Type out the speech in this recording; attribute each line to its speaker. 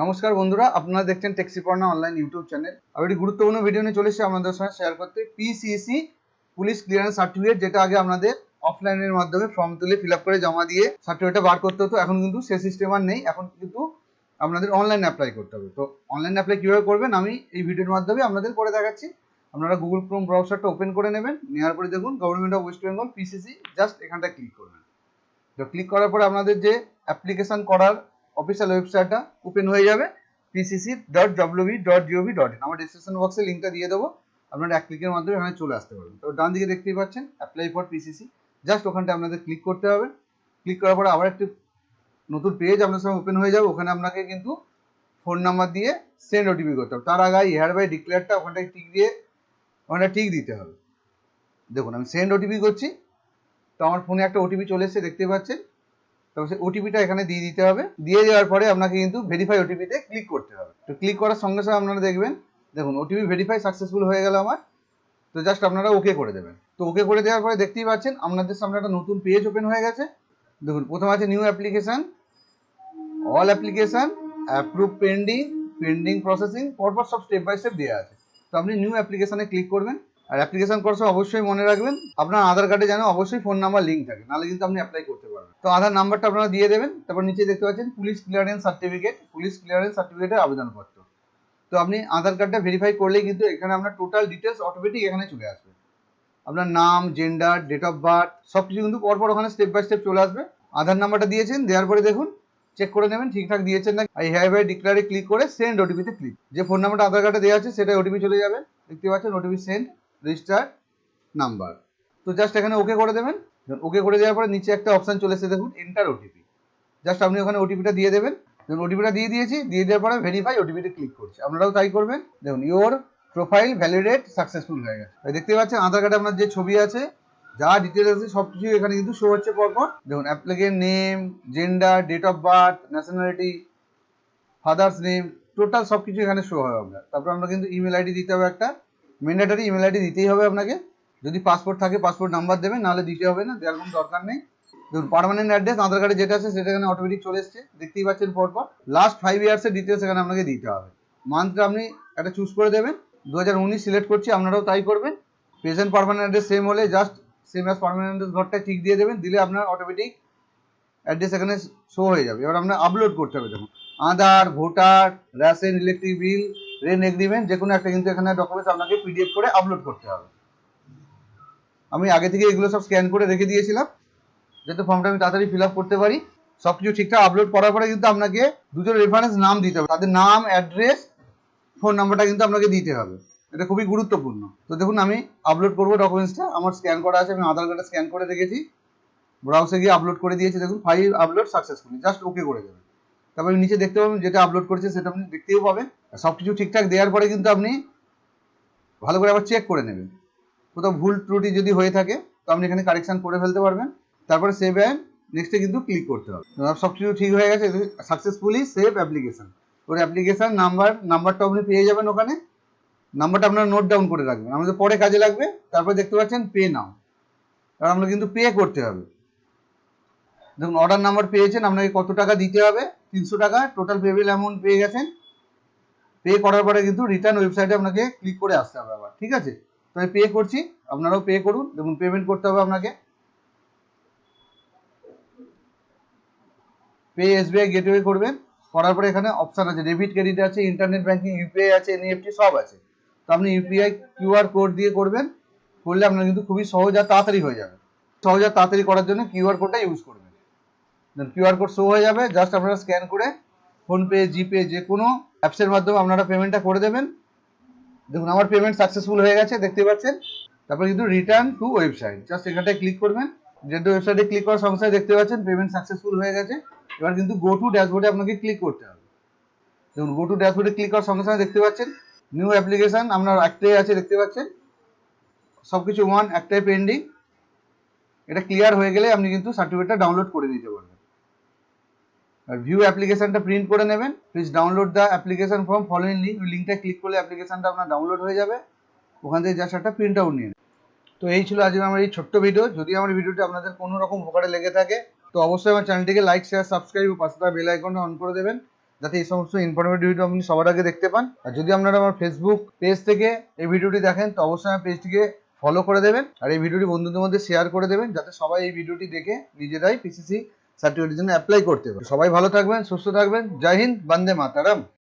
Speaker 1: নমস্কার বন্ধুরা, আপনারা দেখছেন টেক্সিপর্ণা অনলাইন ইউটিউব চ্যানেল আর একটি গুরুত্বপূর্ণ ভিডিও নিয়ে চলে আপনাদের সঙ্গে শেয়ার করতে। পিসিসি পুলিশ ক্লিয়ারেন্স সার্টিফিকেট যেটা আগে আপনাদের অফলাইনের মাধ্যমে ফর্ম তুলে ফিল করে জমা দিয়ে সার্টিফিকেটটা বার করতে হতো, এখন কিন্তু সে সিস্টেম আর নেই। এখন কিন্তু আপনাদের অনলাইন অ্যাপ্লাই করতে হবে। তো অনলাইন অ্যাপ্লাই কীভাবে করবেন, আমি এই ভিডিওর মাধ্যমে আপনাদের করে দেখাচ্ছি। আপনারা গুগল ক্রোম ব্রাউজারটা ওপেন করে নেবেন, নেওয়ার পরে দেখুন government of West Bengal PCC just এখানটা ক্লিক করবেন। তো ক্লিক করার পরে আপনাদের যে অ্যাপ্লিকেশন করার অফিসিয়াল ওয়েবসাইটটা ওপেন হয়ে যাবে PCC dot WB dot GOV dot in আমার ডিসক্রিপশন বক্সে লিঙ্কটা দিয়ে দেবো। আপনারা এক ক্লিকের মাধ্যমে এখানে চলে আসতে পারবেন। তো ডান দিকে দেখতেই পাচ্ছেন অ্যাপ্লাই ফর পিসিসি জাস্ট ওখানটা আপনাদের ক্লিক করতে হবে। ক্লিক করার পরে আবার একটি নতুন পেজ আপনার সঙ্গে ওপেন হয়ে যাবে। ওখানে আপনাকে কিন্তু ফোন নাম্বার দিয়ে সেন্ড ওটিপি করতে হবে। তার আগে হেয়ার বাই ডিক্লেয়ারটা ওখানটায় টিক দিয়ে ওখানটা টিক দিতে হবে। দেখুন, আমি সেন্ড ওটিপি করছি। তো আমার ফোনে একটা ওটিপি চলে এসেছে দেখতে পাচ্ছেন। তো সেই ওটিপিটা এখানে দিয়ে দিতে হবে। দিয়ে দেওয়ার পরে আপনাকে কিন্তু ভেরিফাই ওটিপিতে ক্লিক করতে হবে। তো ক্লিক করার সঙ্গে সঙ্গে আপনারা দেখবেন, দেখুন ওটিপি ভেরিফাই সাকসেসফুল হয়ে গেল আমার। তো জাস্ট আপনারা ওকে করে দেবেন। তো ওকে করে দেওয়ার পরে দেখতেই পাচ্ছেন, আপনাদের সামনে একটা নতুন পেজ ওপেন হয়ে গেছে। দেখুন, প্রথম আছে new application all application approve pending pending processing পরপর সব স্টেপ বাই স্টেপ দেওয়া আছে। তো আপনি নিউ অ্যাপ্লিকেশানে ক্লিক করবেন। আর অ্যাপ্লিকেশন করার সময় অবশ্যই মনে রাখবেন, আপনার আধার কার্ডে যেন অবশ্যই ফোন নাম্বার লিঙ্ক থাকে। নাহলে কিন্তু আপনি অ্যাপ্লাই করতে পারবেন তো আধার নাম্বারটা আপনারা দিয়ে দেবেন, তারপর নিচে দেখতে পাচ্ছেন police clearance certificate police clearance সার্টিফিকেটের আবেদনপত্র। তো আপনি আধার কার্ডটা ভেরিফাই করলেই কিন্তু এখানে আপনার টোটাল ডিটেলস অটোমেটিক এখানে চলে আসবে। আপনার নাম জেন্ডার ডেট অফ বার্থ সব কিছু কিন্তু পরপর ওখানে স্টেপ বাই স্টেপ চলে আসবে। আধার নাম্বারটা দিয়েছেন, দেওয়ার পরে দেখুন চেক করে নেবেন, ঠিকঠাক দিয়েছেন না I have I declare click করে সেন্ড ওটিপিতে ক্লিক যে ফোন নাম্বারটা আধার কার্ডে দেওয়া আছে সেটা ওটিপি চলে যাবে। দেখতে পাচ্ছেন ওটিপি সেন্ড রেজিস্টার নাম্বার তো জাস্ট এখানে ওকে করে দেবেন। ওকে করে দেওয়ার পরে নিচে একটা অপশন চলে এসেছে দেখুন এন্টার ওটিপি জাস্ট আপনি ওখানে ওটিপিটা দিয়ে দেবেন। দেখুন ওটিপিটা দিয়ে দিয়েছি, দিয়ে দেওয়ার পরে ভেরিফাই ওটিপিতে ক্লিক করছি। আপনারাও তাই করবেন। দেখুন ইওর প্রোফাইল ভ্যালিডেট সাকসেসফুল হয়ে গেছে। দেখতে পাচ্ছেন, আধার কার্ডে আপনার যে ছবি আছে, যা ডিটেলস আছে সব কিছু এখানে কিন্তু শো হচ্ছে পরপর। দেখুন applicant name gender date of birth nationality father's name total সব কিছু এখানে শো হবে আপনার। তারপর আমরা কিন্তু ইমেল আইডি দিতে হবে একটা। ম্যান্ডেটারি ইমেল আইডি দিতেই হবে আপনাকে। যদি পাসপোর্ট থাকে পাসপোর্ট নাম্বার দেবেন, নাহলে দিতে হবে না, দেওয়ার কোনো দরকার নেই। ধরুন পারমানেন্ট অ্যাড্রেস আধার কার্ডে যেটা আছে, সেটা এখানে অটোমেটিক চলে এসছে। দেখতেই পাচ্ছেন পরপর। লাস্ট ফাইভ ইয়ার্সের ডিটেলস এখানে আপনাকে দিতে হবে। মান্থটা আপনি একটা চুজ করে দেবেন। দু হাজার উনিশ সিলেক্ট করছি, আপনারাও তাই করবেন। প্রেজেন্ট পারমানেন্ট অ্যাড্রেস সেম হলে just same as permanent address ঘরটা ঠিক দিয়ে দেবেন। দিলে আপনার অটোমেটিক অ্যাড্রেস এখানে শো হয়ে যাবে। এবার আপনার আপলোড করতে হবে, দেখুন। Aadhaar voter ration electric bill rent agreement যে কোনো একটা কিন্তু এখানে ডকুমেন্টস আপনাকে পিডিএফ করে আপলোড করতে হবে। আমি আগে থেকে এগুলো সব স্ক্যান করে রেখে দিয়েছিলাম, যাতে ফর্মটা আমি তাড়াতাড়ি ফিল আপ করতে পারি। সব কিছু ঠিকঠাক আপলোড করার পরে কিন্তু আপনাকে দুজন রেফারেন্স নাম দিতে হবে। তাদের নাম অ্যাড্রেস ফোন নাম্বারটা কিন্তু আপনাকে দিতে হবে। এটা খুবই গুরুত্বপূর্ণ। তো দেখুন, আমি আপলোড করব ডকুমেন্টসটা আমার স্ক্যান করা আছে, আমি আধার কার্ডে স্ক্যান করে রেখেছি। ব্রাউসে গিয়ে আপলোড করে দিয়েছি। দেখুন file upload successfully just okay করে দেবেন তারপরে নিচে দেখতে পাবেন যেটা আপলোড করেছে সেটা আপনি দেখতেও পাবেন। সব কিছু ঠিকঠাক দেওয়ার পরে কিন্তু আপনি ভালো করে আবার চেক করে নেবেন। কোথাও ভুল ত্রুটি যদি হয়ে থাকে, তো আপনি এখানে কারেকশান করে ফেলতে পারবেন। তারপরে সেভ অ্যান্ড নেক্সটে কিন্তু ক্লিক করতে হবে। সব কিছু ঠিক হয়ে গেছে successfully save application or application number নাম্বারটা আপনি পেয়ে যাবেন ওখানে। নাম্বারটা আপনারা নোট ডাউন করে রাখবেন। আমাদের পরে কাজে লাগবে। তারপরে দেখতে পাচ্ছেন পে নাও আর আমরা কিন্তু পে করতে হবে। দেখুন অর্ডার নাম্বার পেয়েছেন, আপনাকে কত টাকা দিতে হবে? তিনশো টাকা টোটাল পেবেল অ্যামাউন্ট পেয়ে গেছেন। পে করার পরে কিন্তু রিটার্ন ওয়েবসাইটে আপনাকে ক্লিক করে আসতে হবে আবার, ঠিক আছে? তো আমি পে করছি, আপনারাও পে করুন, দেখুন পেমেন্ট করতে হবে আপনাকে। পে এসবিআই গেটওয়ে করবেন, করার পরে এখানে অপশান আছে ডেবিট ক্রেডিট আছে ইন্টারনেট ব্যাঙ্কিং ইউপিআই আছে এনইএফটি সব আছে। তো আপনি ইউপিআই কিউআর কোড দিয়ে করবেন, করলে আপনার কিন্তু খুবই সহজ আর তাড়াতাড়ি হয়ে যাবে। সহজ আর তাড়াতাড়ি করার জন্য কিউআর কোডটা ইউজ করবেন দেন কিউআর কোড শো হয়ে যাবে। জাস্ট আপনারা স্ক্যান করে ফোনপে জিপে যে কোনো অ্যাপসের মাধ্যমে আপনারা পেমেন্টটা করে দেবেন। দেখুন, আমার পেমেন্ট সাকসেসফুল হয়ে গেছে, দেখতে পাচ্ছেন? তারপর কিন্তু রিটার্ন টু ওয়েবসাইট জাস্ট এখানটায় ক্লিক করবেন। যেহেতু ওয়েবসাইটে ক্লিক করার সঙ্গে দেখতে পাচ্ছেন পেমেন্ট সাকসেসফুল হয়ে গেছে। এবার কিন্তু গো টু ড্যাশবোর্ডে আপনাকে ক্লিক করতে হবে। দেখুন গো টু ড্যাশবোর্ডে ক্লিক করার সঙ্গে সঙ্গে দেখতে পাচ্ছেন নিউ অ্যাপ্লিকেশন আপনার একটাই আছে, দেখতে পাচ্ছেন? সব কিছু ওয়ান একটাই পেন্ডিং এটা ক্লিয়ার হয়ে গেলে আপনি কিন্তু সার্টিফিকেটটা ডাউনলোড করে নিতে পারবেন। ভিউ অ্যাপ্লিকেশনটা প্রিন্ট করে নেবেন। Please download the application form following link লিঙ্কটা ক্লিক করলে অ্যাপ্লিকেশনটা আপনার ডাউনলোড হয়ে যাবে। ওখান থেকে জাস্ট একটা প্রিন্ট আউট নিয়ে তো এই ছিল আজকের আমার এই ছোট্ট ভিডিও যদি আমার ভিডিওটি আপনাদের কোনো রকম উপকারে লেগে থাকে, তো অবশ্যই আমার চ্যানেলটিকে লাইক শেয়ার সাবস্ক্রাইব ও পাশে থাকা বেল আইকনটা অন করে দেবেন, যাতে এই সমস্ত ইনফরমেটিভ ভিডিও আপনি সবার আগে দেখতে পান। আর যদি আপনারা আমার ফেসবুক পেজ থেকে এই ভিডিওটি দেখেন, তো অবশ্যই আমার পেজটিকে ফলো করে দেবেন। আর এই ভিডিওটি বন্ধুদের মধ্যে শেয়ার করে দেবেন, যাতে সবাই এই ভিডিওটি দেখে নিজেরাই পিসিসি সার্টিফিকেটের জন্য অ্যাপ্লাই করতে পারেন সবাই ভালো থাকবেন সুস্থ থাকবেন। জয় হিন্দ বন্দে মাতারাম।